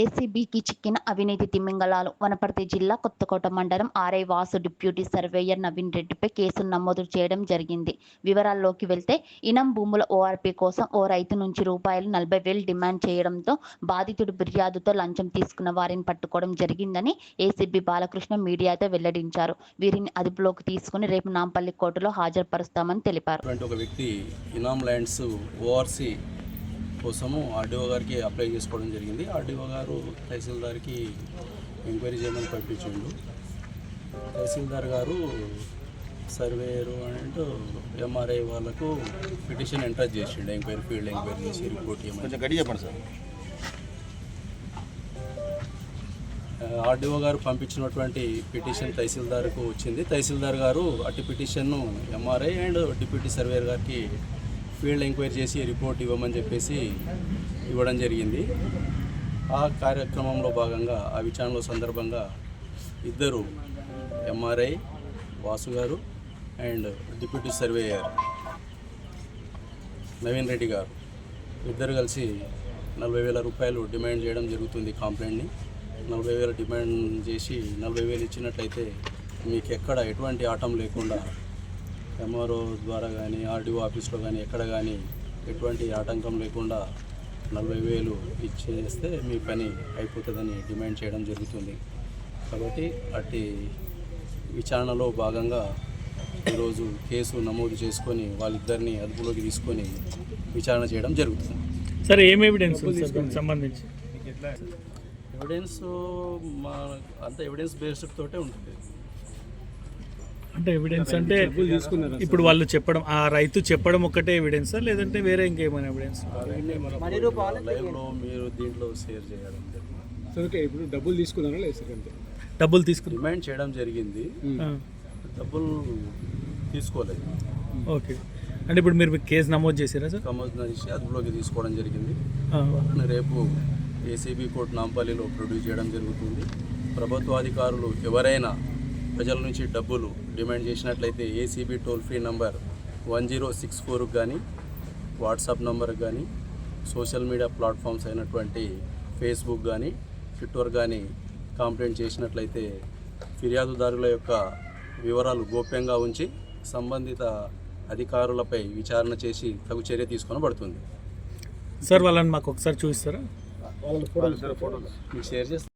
ఏసీబీకి చిక్కిన అవినీతి తిమింగలాలు వనపర్తి జిల్లా కొత్తకోట మండలం RI Vasu deputy surveyor Naveen రెడ్డిపై కేసు నమోదు చేయడం జరిగింది. వివరాల్లోకి వెళ్తే ఇనం భూముల ఓఆర్పీ కోసం ఓ రైతు నుంచి రూపాయలు నలభై వేలు డిమాండ్ చేయడంతో బాధితుడు ఫిర్యాదుతో లంచం తీసుకున్న వారిని పట్టుకోవడం జరిగిందని ఏసీబీ బాలకృష్ణ మీడియాతో వెల్లడించారు. వీరిని అదుపులోకి తీసుకుని రేపు నాంపల్లి కోర్టులో హాజరుపరుస్తామని తెలిపారు. ఒక వ్యక్తి ఇనామ్ ల్యాండ్స్ ఓఆర్సీ కోసము ఆర్డీఓ గారికి అప్లై చేసుకోవడం జరిగింది. ఆర్డీఓ గారు తహసీల్దార్కి ఎంక్వైరీ చేయమని పంపించిండు. తహసీల్దార్ గారు సర్వేయరు అంటూ ఎంఆర్ఐ వాళ్ళకు పిటిషన్ ఎంటర్ చేసిండు. ఎంక్వైరీ ఫీల్డ్ ఎంక్వైరీ చేసి రిపోర్ట్ కొంచెం గట్టి చెప్పండి సార్. ఆర్డీఓ గారు పంపించినటువంటి పిటిషన్ తహసీల్దార్కు వచ్చింది. తహసీల్దార్ గారు అట్టి పిటిషన్ను ఎంఆర్ఐ అండ్ డిప్యూటీ సర్వేయర్ గారికి ఫీల్డ్ ఎంక్వైరీ చేసి రిపోర్ట్ ఇవ్వమని చెప్పేసి ఇవ్వడం జరిగింది. ఆ కార్యక్రమంలో భాగంగా ఆ విచారణలో సందర్భంగా ఇద్దరు MRI Vasu garu and deputy surveyor Naveen Reddy garu. ఇద్దరు కలిసి నలభై వేల రూపాయలు డిమాండ్ చేయడం జరుగుతుంది కంప్లైంట్ని. నలభై వేలు డిమాండ్ చేసి నలభై వేలు ఇచ్చినట్లయితే మీకు ఎక్కడ ఎటువంటి ఆటం లేకుండా ఎంఆర్ఓ ద్వారా కానీ ఆర్డీఓ ఆఫీస్లో కానీ ఎక్కడ కానీ ఎటువంటి ఆటంకం లేకుండా నలభై వేలు ఇచ్చేస్తే మీ పని అయిపోతుందని డిమాండ్ చేయడం జరుగుతుంది. కాబట్టి అట్టి విచారణలో భాగంగా ఈరోజు కేసు నమోదు చేసుకొని వాళ్ళిద్దరిని అదుపులోకి తీసుకొని విచారణ చేయడం జరుగుతుంది. సార్ ఏం ఎవిడెన్స్ సంబంధించి? ఎవిడెన్స్ మా అంత ఎవిడెన్స్ బేస్డ్ తోటే ఉంటుంది. అంటే ఎవిడెన్స్ అంటే ఇప్పుడు వాళ్ళు చెప్పడం ఆ రైతు చెప్పడం ఒక్కటే ఎవిడెన్సా లేదంటే వేరే ఇంకేమైనా ఎవిడెన్స్ మీరు దీంట్లో షేర్ చేయడం సార్ ఇప్పుడు డబ్బులు తీసుకున్నారా లేదు డబ్బులు తీసుకుని డిమాండ్ చేయడం జరిగింది. డబ్బులు తీసుకోలేదు. ఓకే. అంటే ఇప్పుడు మీరు కేసు నమోదు చేసారా సార్? సంబంధించిన చేసి అదుపులోకి తీసుకోవడం జరిగింది. రేపు ఏసీబీ కోర్టు నాంపల్లిలో ప్రొడ్యూస్ చేయడం జరుగుతుంది. ప్రభుత్వ అధికారులు ఎవరైనా ప్రజల నుంచి డబ్బులు డిమాండ్ చేసినట్లయితే ACB toll free number one zero six ఫోర్కి కానీ వాట్సాప్ నంబర్కి కానీ సోషల్ మీడియా ప్లాట్ఫామ్స్ అయినటువంటి ఫేస్బుక్ కానీ ట్విట్టర్ కానీ కంప్లైంట్ చేసినట్లయితే ఫిర్యాదుదారుల యొక్క వివరాలు గోప్యంగా ఉంచి సంబంధిత అధికారులపై విచారణ చేసి తగు చర్య తీసుకొనబడుతుంది. సార్ వాళ్ళని మాకు ఒకసారి చూపిస్తారా? మీకు షేర్ చేస్తాను